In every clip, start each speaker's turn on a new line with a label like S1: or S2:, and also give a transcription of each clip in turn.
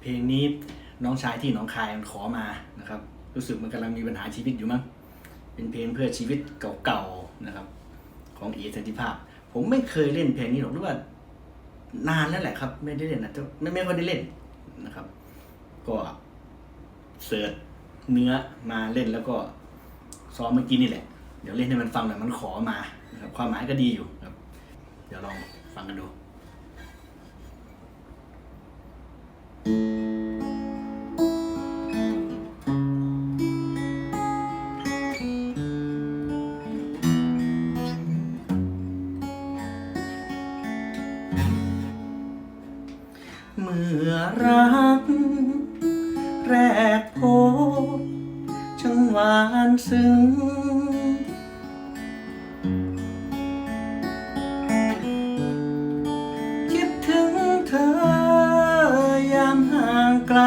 S1: เพลงนี้น้องชายที่หน้องคายมันขอมานะครับ รู้สึกมันกำลังมีปัญหาชีวิตอยู่มั้งเป็นเพลงเพื่อชีวิตเก่าๆนะครับ ของเอสันติภาพ ผมไม่เคยเล่นเพลงนี้หรอกหรือว่านานแล้วแหละครับ ไม่ได้เล่นนะแต่ไม่ไม่ค่อยได้เล่นนะครับ ก็เสิร์ชเนื้อมาเล่นแล้วก็ซ้อมเมื่อกี้นี่แหละ เดี๋ยวเล่นให้มันฟังหน่อยมันขอมานะครับความหมายก็ดีอยู่ครับ เดี๋ยวลองฟังกันดู มื่อรัก แรกพบช่างหวานซึ้งคิดถึงเธอยามห่างไกล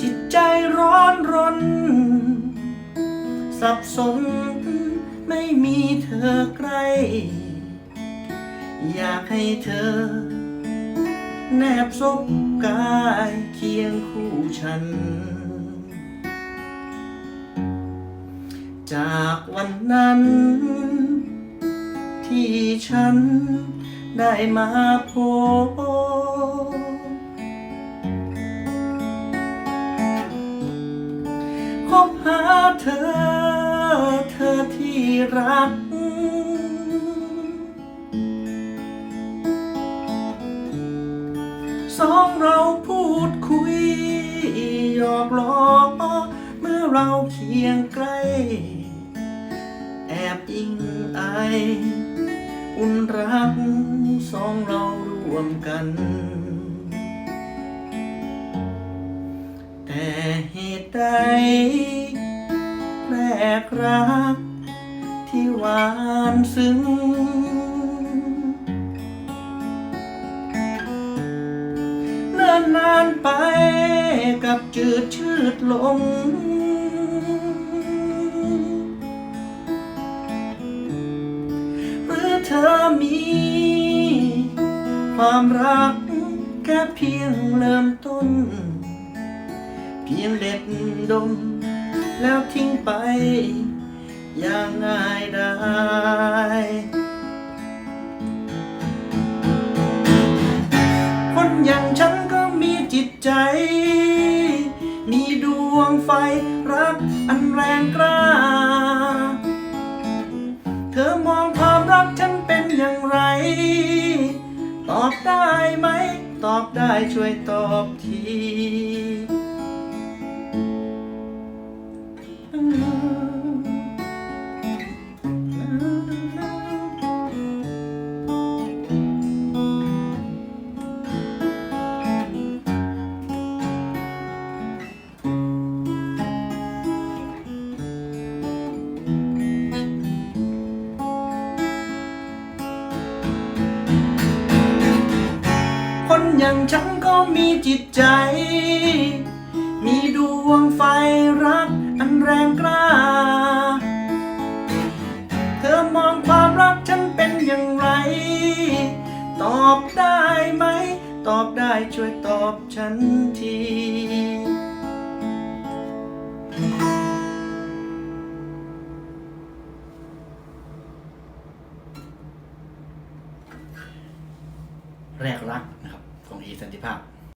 S1: จิตใจร้อนรน สับสน ไม่มีเธอใกล้ อยากให้เธอ แนบซบกายเคียงคู่ฉัน จากวันนั้น ที่ฉันได้มาพบคบหาเธอ รัก สองเราพูดคุยหยอกล้อเมื่อเราเคียงใกล้ แอบอิงไอ อุ่นรักสองเรารวมกัน แต่เหตุใดแรกรัก ที่หวานซึ้ง เนิ่นนานไปกับจืดชืดลง หรือเธอมี ความรักแค่เพียงเริ่มต้น เพียงเด็ดดมแล้วทิ้งไปอย่างง่า จิตใจ มีดวงไฟรักอันแรงกล้า เธอมองความรักฉันเป็นอย่างไร ตอบได้ไหม ตอบได้ช่วยตอบที อย่างฉันก็มีจิตใจ มีดวงไฟรักอันแรงกล้า เธอมองความรักฉันเป็นอย่างไร ตอบได้ไหม ตอบได้ช่วยตอบฉันทีแรกรักนะ ของอีสันติภาพ